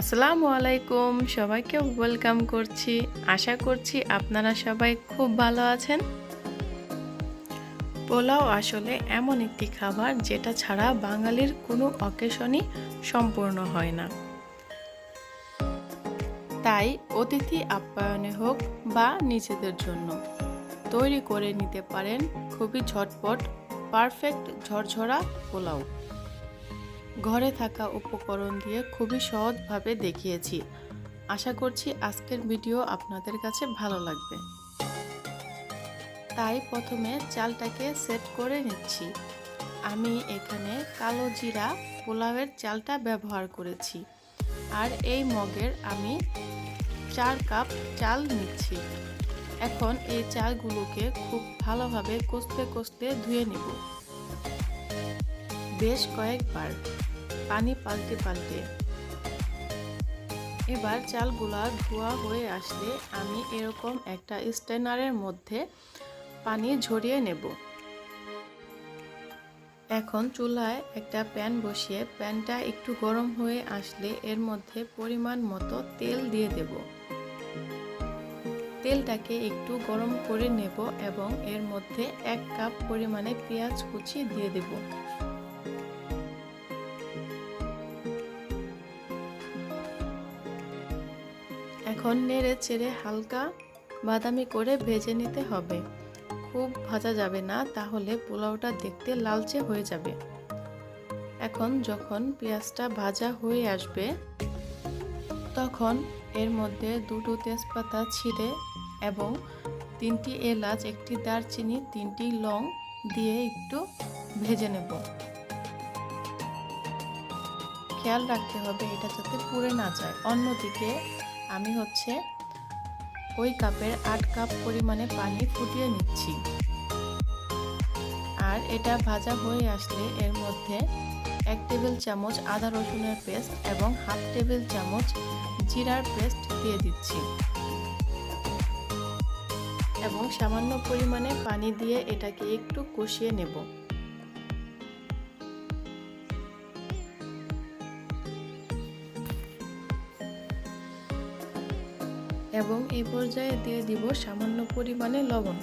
আসসালামু আলাইকুম, সবাইকে ওয়েলকাম করছি। আশা করছি আপনারা সবাই খুব ভালো আছেন। পোলাও আসলে এমন একটি খাবার যেটা ছাড়া বাঙালির কোনো অকেশনই সম্পূর্ণ হয় না। তাই অতিথি আপ্যায়নে হোক বা নিজেদের জন্য, তৈরি করে নিতে পারেন খুবই ঝটপট পারফেক্ট ঝরঝরা পোলাও। ঘরে থাকা উপকরণ দিয়ে খুবই সহজভাবে দেখিয়েছি। আশা করছি আজকের ভিডিও আপনাদের কাছে ভালো লাগবে। তাই প্রথমে চালটাকে সেট করে নিচ্ছি। আমি এখানে কালো জিরা পোলাওয়ের চালটা ব্যবহার করেছি। আর এই মগের আমি চার কাপ চাল নিচ্ছি। এখন এই চালগুলোকে খুব ভালোভাবে কষতে কষতে ধুয়ে নেব। বেশ কয়েকবার। পানি পাল্টে পাল্টে। এবার চালগুলা ধোয়া হয়ে আসলে আমি এরকম একটা স্টেনারের মধ্যে পানি ঝরিয়ে নেব। এখন চুলায় একটা প্যান বসিয়ে প্যানটা একটু গরম হয়ে আসলে এর মধ্যে পরিমাণ মতো তেল দিয়ে দেব। তেলটাকে একটু গরম করে নেব এবং এর মধ্যে এক কাপ পরিমাণে পেঁয়াজ কুচি দিয়ে দেব। এখন নেড়ে চেড়ে হালকা বাদামি করে ভেজে নিতে হবে। খুব ভাজা যাবে না, তাহলে পোলাওটা দেখতে লালচে হয়ে যাবে। এখন যখন পেঁয়াজটা ভাজা হয়ে আসবে, তখন এর মধ্যে দুটো তেজপাতা ছিঁড়ে এবং তিনটি এলাচ, একটি দারচিনি, তিনটি লং দিয়ে একটু ভেজে নেব। খেয়াল রাখতে হবে এটা যাতে পুড়ে না যায়। অন্যদিকে আমি হচ্ছে ওই কাপের আট কাপ পরিমাণে পানি ফুটিয়ে নিচ্ছি। আর এটা ভাজা হয়ে আসলে এর মধ্যে এক টেবিল চামচ আদা রসুনের পেস্ট এবং হাফ টেবিল চামচ জিরার পেস্ট দিয়ে দিচ্ছি। এবং সামান্য পরিমাণে পানি দিয়ে এটাকে একটু কষিয়ে নেব। এবং এই পর্যায়ে দিয়ে দিব সামান্য পরিমাণে লবণ।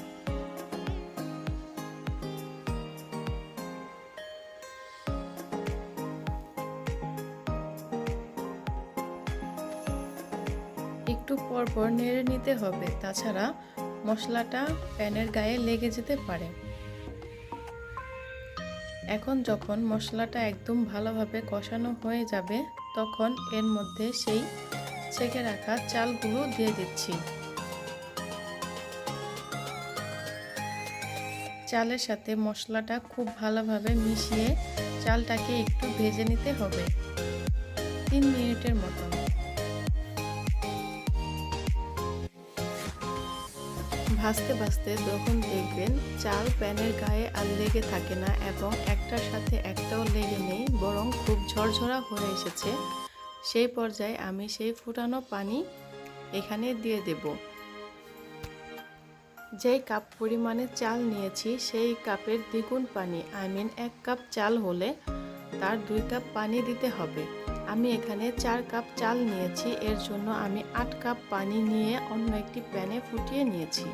একটু পর পর নেড়ে নিতে হবে, তাছাড়া মশলাটা প্যানের গায়ে লেগে যেতে পারে। এখন যখন মশলাটা একদম ভালোভাবে কষানো হয়ে যাবে, তখন এর মধ্যে সেই ছেঁকে রাখা চালগুলো দিয়ে দিচ্ছি। চালের সাথে মশলাটা খুব ভালোভাবে মিশিয়ে চালটাকে একটু ভেজে নিতে হবে। তিন মিনিটের মতো। ভাজতে ভাজতে যখন দেখবেন চাল প্যানের গায়ে আর লেগে থাকে না এবং একটার সাথে একটাও লেগে নেই, বরং খুব ঝরঝরা হয়ে এসেছে। সেই পর্যায়ে আমি সেই ফুটানো পানি এখানে দিয়ে দেব। যেই কাপ পরিমাণে চাল নিয়েছি, সেই কাপের দ্বিগুণ পানি আই মিন এক কাপ চাল হলে তার দুই কাপ পানি দিতে হবে। আমি এখানে চার কাপ চাল নিয়েছি, এর জন্য আমি আট কাপ পানি নিয়ে অন্য একটি প্যানে ফুটিয়ে নিয়েছি।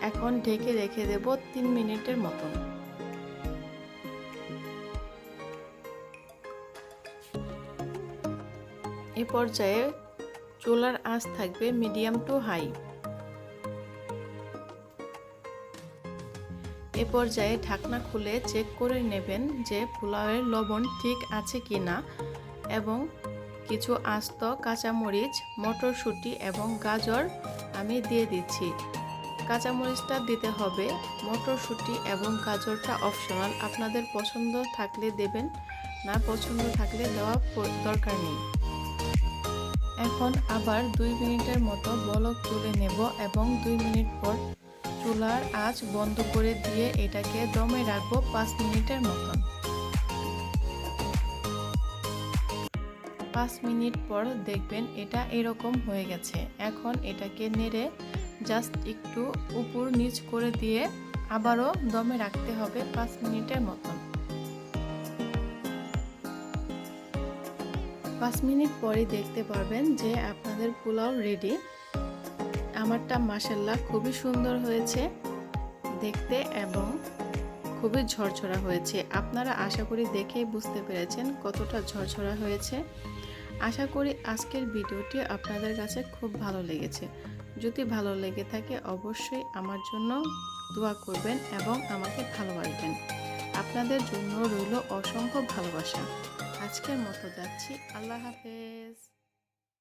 এখন ঢেকে রেখে দেব তিন মিনিটের মতন। এ পর্যায়ে চুলার আঁচ থাকবে মিডিয়াম টু হাই। এ পর্যায়ে ঢাকনা খুলে চেক করে নেবেন যে পোলাওয়ের লবণ ঠিক আছে কি না এবং কিছু আস্ত কাঁচামরিচ, মটরশুঁটি এবং গাজর আমি দিয়ে দিচ্ছি। কাঁচামরিচটা দিতে হবে, মটরশুঁটি এবং গাজরটা অপশনাল। আপনাদের পছন্দ থাকলে দেবেন, না পছন্দ থাকলে দেওয়া দরকার নেই। এখন আবার দুই মিনিটের মতো বলক তুলে নেব এবং দুই মিনিট পর চুলার আঁচ বন্ধ করে দিয়ে এটাকে দমে রাখব পাঁচ মিনিটের মতন। পাঁচ মিনিট পর দেখবেন এটা এরকম হয়ে গেছে। এখন এটাকে নেড়ে জাস্ট একটু উপর নিচ করে দিয়ে আবারও দমে রাখতে হবে পাঁচ মিনিটের মতন। পাঁচ মিনিট পরেই দেখতে পারবেন যে আপনাদের পোলাও রেডি আমারটা মাসাল্লাহ খুবই সুন্দর হয়েছে দেখতে এবং খুবই ঝরঝরা হয়েছে। আপনারা আশা করি দেখেই বুঝতে পেরেছেন কতটা ঝরঝরা হয়েছে। আশা করি আজকের ভিডিওটি আপনাদের কাছে খুব ভালো লেগেছে। যদি ভালো লেগে থাকে অবশ্যই আমার জন্য দোয়া করবেন এবং আমাকে ভালোবাসবেন। আপনাদের জন্য রইল অসংখ্য ভালোবাসা। আজকের মতো যাচ্ছি। আল্লাহ হাফেজ।